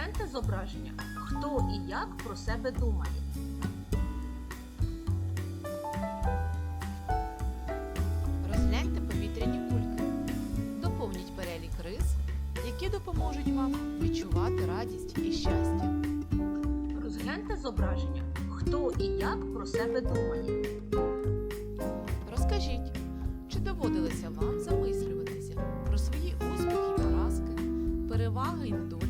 Розгляньте зображення, хто і як про себе думає. Розгляньте повітряні кульки. Доповніть перелік рис, які допоможуть вам відчувати радість і щастя. Розгляньте зображення, хто і як про себе думає. Розкажіть, чи доводилося вам замислюватися про свої успіхи поразки, переваги і недоліки,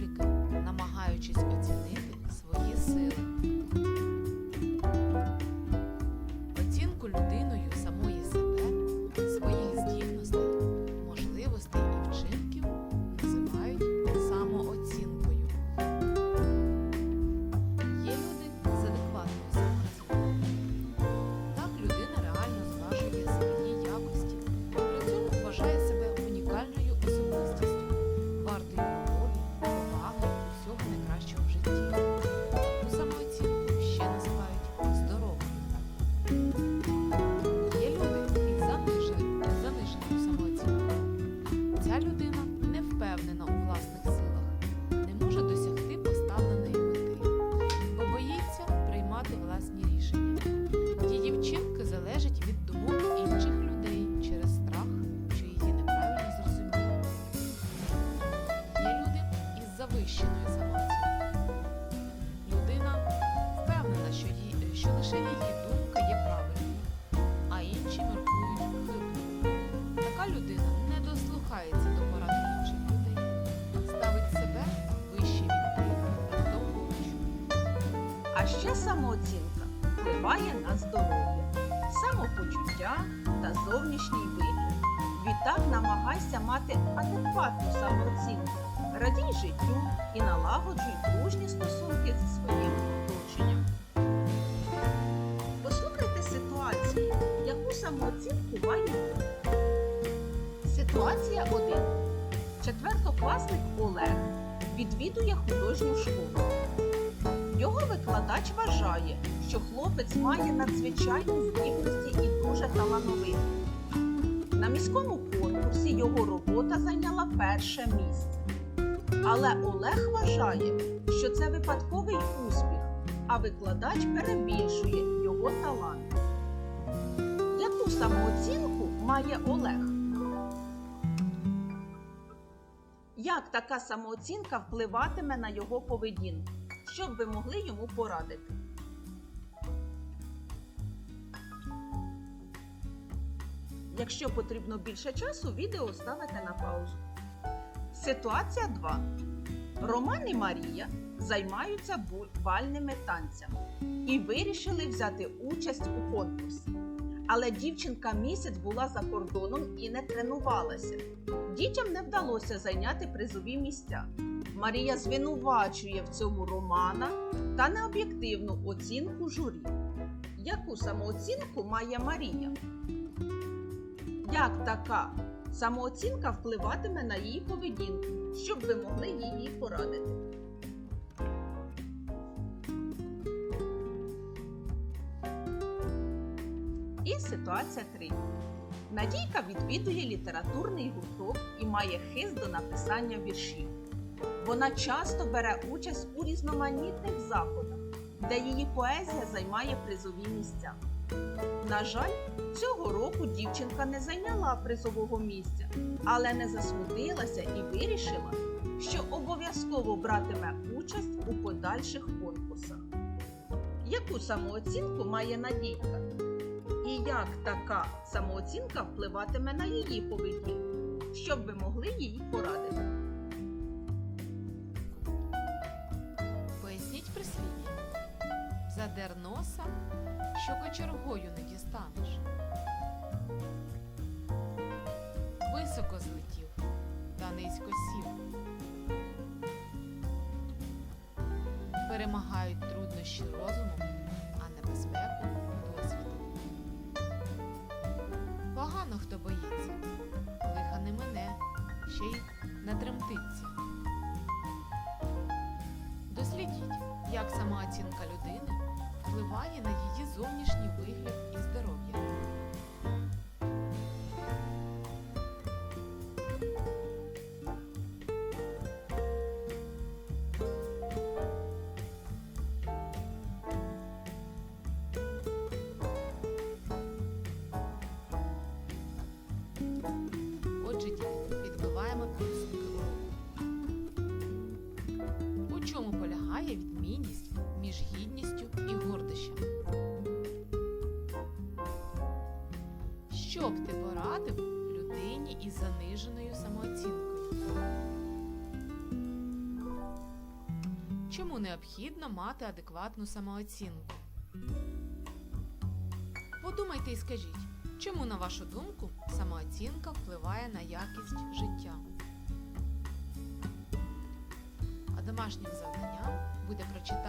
лише її думка є правильною, а інші міркують хибно. Така людина не дослухається до порад інших людей, ставить себе вище від тих, хто хоче. А ще самооцінка впливає на здоров'я, самопочуття та зовнішній вигляд. Відтак намагайся мати адекватну самооцінку, радій життю і налагоджуй дружні стосунки зі своїм оточенням. Яку самооцінку має. Ситуація 1. Четвертокласник Олег відвідує художню школу. Його викладач вважає, що хлопець має надзвичайні здібності і дуже талановитий. На міському конкурсі його робота зайняла перше місце. Але Олег вважає, що це випадковий успіх, а викладач перебільшує його талант. Самооцінку має Олег? Як така самооцінка впливатиме на його поведінку? Що б ви могли йому порадити? Якщо потрібно більше часу, відео ставите на паузу. Ситуація 2. Роман і Марія займаються бу- бальними танцями і вирішили взяти участь у конкурсі. Але дівчинка місяць була за кордоном і не тренувалася. Дітям не вдалося зайняти призові місця. Марія звинувачує в цьому Романа та необ'єктивну оцінку журі. Яку самооцінку має Марія? Як така самооцінка впливатиме на її поведінку? Щоб ви могли їй порадити? І ситуація 3. Надійка відвідує літературний гурток і має хист до написання віршів. Вона часто бере участь у різноманітних заходах, де її поезія займає призові місця. На жаль, цього року дівчинка не зайняла призового місця, але не засмутилася і вирішила, що обов'язково братиме участь у подальших конкурсах. Яку самооцінку має Надійка? І як така самооцінка впливатиме на її поведінку? Щоб ви могли їй порадити? Поясніть прислів'я. Задер носа, що кочергою не дістанеш. Високо злетів та низько сів. Перемагають труднощі розумом, а небезпеку Погано хто боїться, лиха не мене, ще й натремтиться. Дослідіть, як самооцінка людини впливає на її зовнішній вигляд і здоров'я. Порадив людині із заниженою самооцінкою? Чому необхідно мати адекватну самооцінку? Подумайте і скажіть, чому, на вашу думку, самооцінка впливає на якість життя? А домашнім завданням буде прочитати